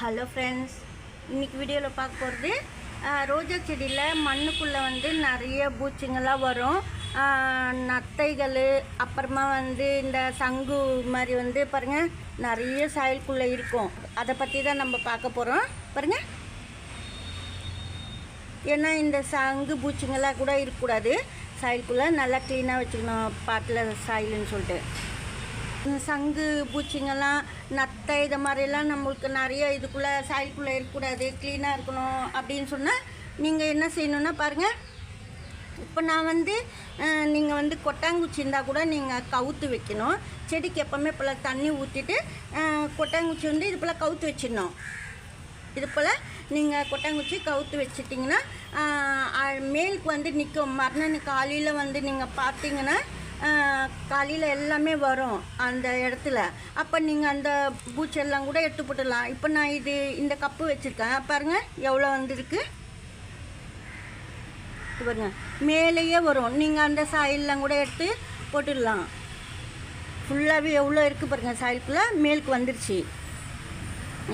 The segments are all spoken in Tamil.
ஹலோ ஃப்ரெண்ட்ஸ் இன்னைக்கு வீடியோவில் பார்க்க போகிறது ரோஜா செடியில் மண்ணுக்குள்ளே வந்து நிறைய பூச்சிங்கெல்லாம் வரும். நத்தைகள் அப்புறமா வந்து இந்த சங்கு மாதிரி வந்து பாருங்கள் நிறைய சாயலுக்குள்ளே இருக்கும். அதை பற்றி தான் நம்ம பார்க்க போகிறோம் பாருங்கள் ஏன்னா இந்த சங்கு பூச்சிங்கெல்லாம் கூட இருக்கக்கூடாது. சாயலுக்குள்ளே நல்லா க்ளீனாக வச்சுக்கணும் பாட்டில் சாயலுன்னு சொல்லிட்டு. சங்கு பூச்சிங்கெல்லாம் நத்தை இதை மாதிரிலாம் நம்மளுக்கு நிறைய இதுக்குள்ளே சாயலுக்குள்ளே இருக்கக்கூடாது க்ளீனாக இருக்கணும் அப்படின்னு சொன்னால் நீங்கள் என்ன செய்யணுன்னா பாருங்கள் இப்போ நான் வந்து நீங்கள் வந்து கொட்டாங்குச்சி இருந்தால் கூட நீங்கள் கவுத்து வைக்கணும். செடிக்கு எப்போவுமே இப்போல்லாம் தண்ணி ஊற்றிட்டு கொட்டாங்குச்சி வந்து இது போல் கவுத்து வச்சிடணும். இது போல் நீங்கள் கொட்டாங்குச்சி கவுத்து வச்சிட்டிங்கன்னா மேலுக்கு வந்து நிற்கும் மறுநாள் காலையில் வந்து நீங்கள் பார்த்தீங்கன்னா காலையில் எல்லாமே வரும் அந்த இடத்துல. அப்போ நீங்கள் அந்த பூச்செல்லாம் கூட எடுத்து போட்டுடலாம். இப்போ நான் இது இந்த கப்பு வச்சுருக்கேன். பாருங்கள் எவ்வளோ வந்துருக்கு? பாருங்க மேலேயே வரும். நீங்கள் அந்த சாயிலெலாம் கூட எடுத்து போட்டுடலாம். ஃபுல்லாகவே எவ்வளோ இருக்குது பாருங்கள் சாயிலுக்குள்ளே மேலுக்கு வந்துருச்சு.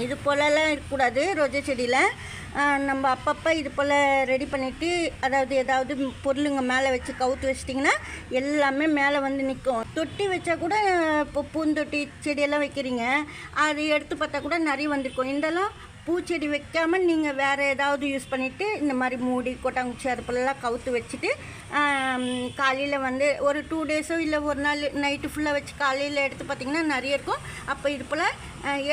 இது போலலாம் இருக்கக்கூடாது ரோஜா செடியில். நம்ம அப்பப்போ இது போல் ரெடி பண்ணிவிட்டு அதாவது ஏதாவது பொருளுங்க மேலே வச்சு கவுத்து வச்சிட்டிங்கன்னா எல்லாமே மேலே வந்து நிற்கும் தொட்டி வச்சா கூட இப்போ பூந்தொட்டி செடியெல்லாம் வைக்கிறீங்க. அது எடுத்து பார்த்தா கூட நிறைய வந்திருக்கும். இதெல்லாம் பூச்செடி வைக்காமல் நீங்கள் வேறு ஏதாவது யூஸ் பண்ணிவிட்டு இந்த மாதிரி மூடி கொட்டாங்குச்சி அது போலலாம் கவுத்து வச்சுட்டு காலையில் வந்து ஒரு டூ டேஸோ இல்லை ஒரு நாள் நைட்டு ஃபுல்லாக வச்சு காலையில் எடுத்து பார்த்தீங்கன்னா நிறைய இருக்கும். அப்போ இது போல்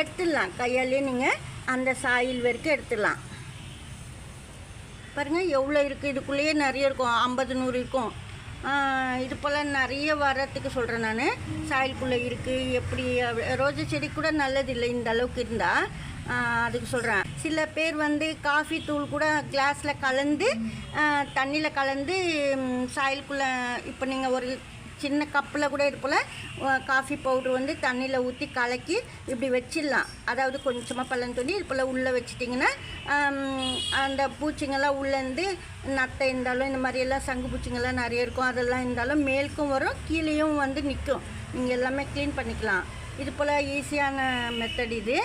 எடுத்துடலாம். கையாலே நீங்கள் அந்த சாயில் வரைக்கும் எடுத்துடலாம். பாருங்கள் எவ்வளோ இருக்குது இதுக்குள்ளேயே நிறைய இருக்கும். ஐம்பது நூறு இருக்கும். இது போல் நிறைய வர்றதுக்கு சொல்கிறேன் நான். சாயலுக்குள்ளே இருக்குது எப்படி ரோஜா செடி கூட நல்லதில்லை இந்த அளவுக்கு இருந்தால் அதுக்கு சொல்கிறேன் சில பேர் வந்து காஃபி தூள் கூட கிளாஸில் கலந்து தண்ணியில் கலந்து சாயலுக்குள்ளே இப்போ நீங்கள் ஒரு சின்ன கப்பில் கூட இது போல் காஃபி பவுட்ரு வந்து தண்ணியில் ஊற்றி கலக்கி இப்படி வச்சிடலாம். அதாவது கொஞ்சமாக பள்ளம் தோண்டி இது போல் உள்ளே வச்சிட்டிங்கன்னா அந்த பூச்சிங்கெல்லாம் உள்ளேருந்து நத்தை இருந்தாலும் இந்த மாதிரி எல்லாம் சங்கு பூச்சிங்கெல்லாம் நிறைய இருக்கும். அதெல்லாம் இருந்தாலும் மேலுக்கும் வரும் கீழேயும் வந்து நிற்கும். நீங்கள் எல்லாமே க்ளீன் பண்ணிக்கலாம். இது போல் ஈஸியான மெத்தட் இது.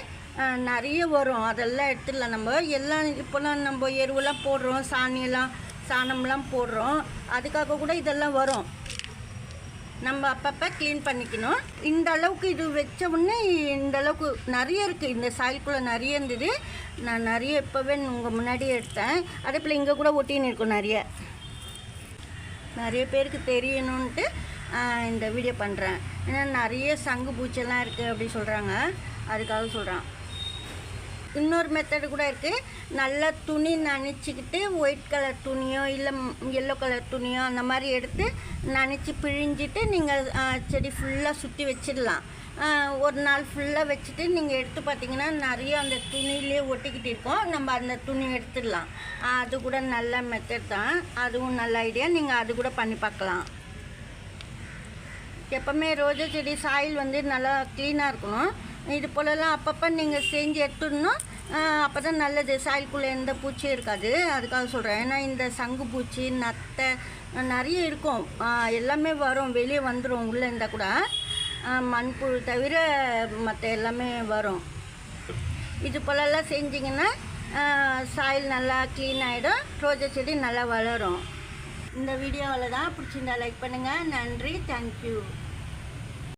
நிறைய வரும். அதெல்லாம் எடுத்துடலாம் நம்ம. எல்லாம் இப்போலாம் நம்ம எருவெல்லாம் போடுறோம் சாணியெல்லாம் சாணம்லாம் போடுறோம். அதுக்காக கூட இதெல்லாம் வரும். நம்ம அப்பப்போ க்ளீன் பண்ணிக்கணும். இந்த அளவுக்கு இது வச்ச உடனே இந்த அளவுக்கு நிறைய இருக்குது இந்த சாய்க்குள்ளே நிறைய இருந்தது. நான் நிறைய இப்போவே உங்கள் முன்னாடியே எடுத்தேன். அதே போல் இங்கே கூட ஒட்டின்னு இருக்கும் நிறைய. நிறைய பேருக்கு தெரியணுன்ட்டு இந்த வீடியோ பண்ணுறேன் ஏன்னா நிறைய சங்கு பூச்செல்லாம் இருக்குது அப்படி சொல்கிறாங்க அதுக்காக சொல்கிறேன் இன்னொரு மெத்தடு கூட இருக்குது நல்லா துணி நனைச்சிக்கிட்டு ஒயிட் கலர் துணியோ இல்லை எல்லோ கலர் துணியோ அந்த மாதிரி எடுத்து நனைச்சி பிழிஞ்சிட்டு நீங்கள் செடி ஃபுல்லாக சுற்றி வச்சிடலாம். ஒரு நாள் ஃபுல்லாக வச்சுட்டு நீங்கள் எடுத்து பார்த்தீங்கன்னா நிறைய அந்த துணியிலே ஒட்டிக்கிட்டு இருக்கோம். நம்ம அந்த துணி எடுத்துடலாம். அது கூட நல்ல மெத்தட் தான். அதுவும் நல்ல ஐடியா நீங்கள் அது கூட பண்ணி பார்க்கலாம் எப்போவுமே ரோஜா செடி சாயில் வந்து நல்லா க்ளீனாக இருக்கணும். இது போலலாம் அப்பப்போ நீங்கள் செஞ்சு எடுத்துடணும். அப்போ தான் நல்லது. சாயலுக்குள்ளே எந்த பூச்சியும் இருக்காது. அதுக்காக சொல்கிறேன் ஏன்னா இந்த சங்கு பூச்சி நத்தை நிறைய இருக்கும். எல்லாமே வரும். வெளியே வந்துடும் உள்ளே இருந்தால் கூட. மண்புழு தவிர மற்ற எல்லாமே வரும். இது போலலாம் செஞ்சிங்கன்னா சாயில் நல்லா க்ளீன் ஆகிடும் ரோஜா செடி நல்லா வளரும். இந்த வீடியோவில் தான் பிடிச்சிருந்தா லைக் பண்ணுங்கள் நன்றி. தேங்க்யூ